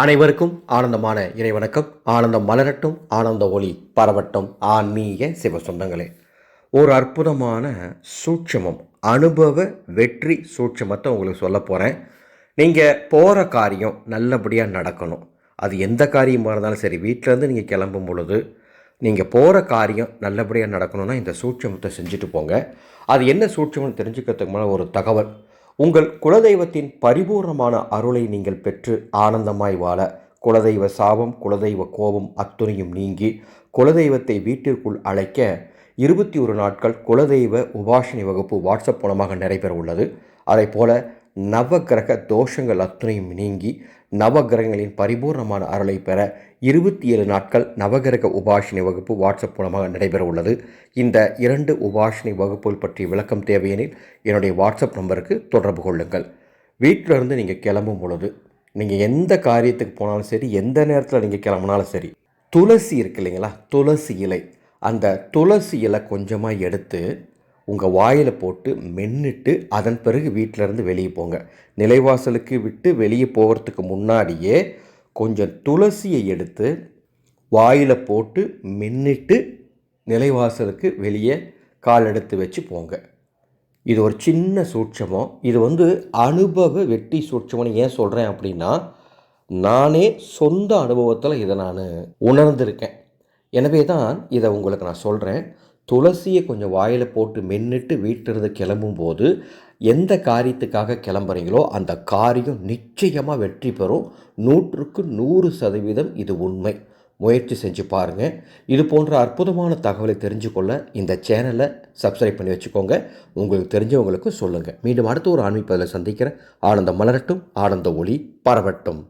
அனைவருக்கும் ஆனந்தமான இறைவணக்கம். ஆனந்தம் மலரட்டும் ஆனந்த ஒளி பரவட்டும். ஆன்மீக சிவ சொந்தங்களே. ஒரு அற்புதமான சூட்சமம் அனுபவ வெற்றி சூட்சமத்தை உங்களுக்கு சொல்ல போகிறேன் நீங்கள் போகிற காரியம் நல்லபடியாக நடக்கணும். அது எந்த காரியமாக இருந்தாலும் சரி வீட்டிலேருந்து நீங்கள் கிளம்பும் பொழுது நீங்கள் போகிற காரியம் நல்லபடியாக நடக்கணும்னா இந்த சூட்சமத்தை செஞ்சுட்டு போங்க. அது என்ன சூட்சமம்னு தெரிஞ்சுக்கிறதுக்கு முன்னால் ஒரு தகவல். உங்கள் குலதெய்வத்தின் பரிபூர்ணமான அருளை நீங்கள் பெற்று ஆனந்தமாய் வாழ. குலதெய்வ சாபம் குலதெய்வ கோபம் அத்துணையும் நீங்கி குலதெய்வத்தை வீட்டிற்குள் அழைக்க இருபத்தி ஒரு நாட்கள் குலதெய்வ உபாசனை வகுப்பு வாட்ஸ்அப் மூலமாக நடைபெற உள்ளது அதே போல நவகிரக தோஷங்கள் அத்துணையும் நீங்கி நவகிரகங்களின் பரிபூர்ணமான அருளை பெற இருபத்தி ஏழு நாட்கள் நவகிரக உபாசனை வகுப்பு வாட்ஸ்அப் மூலமாக நடைபெற உள்ளது இந்த இரண்டு உபாசனை வகுப்புகள் பற்றி விளக்கம் தேவையெனில் என்னுடைய வாட்ஸ்அப் நம்பருக்கு தொடர்பு கொள்ளுங்கள். வீட்டிலிருந்து நீங்கள் கிளம்பும் பொழுது நீங்கள் எந்த காரியத்துக்கு போனாலும் சரி எந்த நேரத்தில் நீங்கள் கிளம்புனாலும் சரி துளசி இருக்கு இல்லைங்களா? துளசி இலை. அந்த துளசி இலை கொஞ்சமாக எடுத்து உங்கள் வாயில் போட்டு மென்னுட்டு அதன் பிறகு வீட்டிலேருந்து வெளியே போங்க. நிலைவாசலுக்கு விட்டு வெளியே போகிறதுக்கு முன்னாடியே கொஞ்சம் துளசியை எடுத்து வாயில் போட்டு மென்னுட்டு நிலைவாசலுக்கு வெளியே கால் எடுத்து வச்சு போங்க. இது ஒரு சின்ன சூட்சமம். இது வந்து அனுபவ வெட்டி சூட்சமம்னு ஏன் சொல்கிறேன் அப்படின்னா நானே சொந்த அனுபவத்தில் இதை நான் உணர்ந்திருக்கேன். எனவே தான் இதை உங்களுக்கு நான் சொல்கிறேன் துளசியை கொஞ்சம் வாயில் போட்டு மென்னுட்டு வீட்டிலிருந்து கிளம்பும்போது எந்த காரியத்துக்காக கிளம்புறீங்களோ அந்த காரியம் நிச்சயமாக வெற்றி பெறும். நூற்றுக்கு நூறு சதவீதம் இது உண்மை. முயற்சி செஞ்சு பாருங்கள் இது போன்ற அற்புதமான தகவலை தெரிஞ்சுக்கொள்ள இந்த சேனலை சப்ஸ்கிரைப் பண்ணி வச்சுக்கோங்க. உங்களுக்கு தெரிஞ்சவங்களுக்கு சொல்லுங்கள் மீண்டும் அடுத்த ஒரு ஆன்மீக பதிலை சந்திக்கிறேன். ஆனந்தம் மலரட்டும். ஆனந்த ஒளி பரவட்டும்.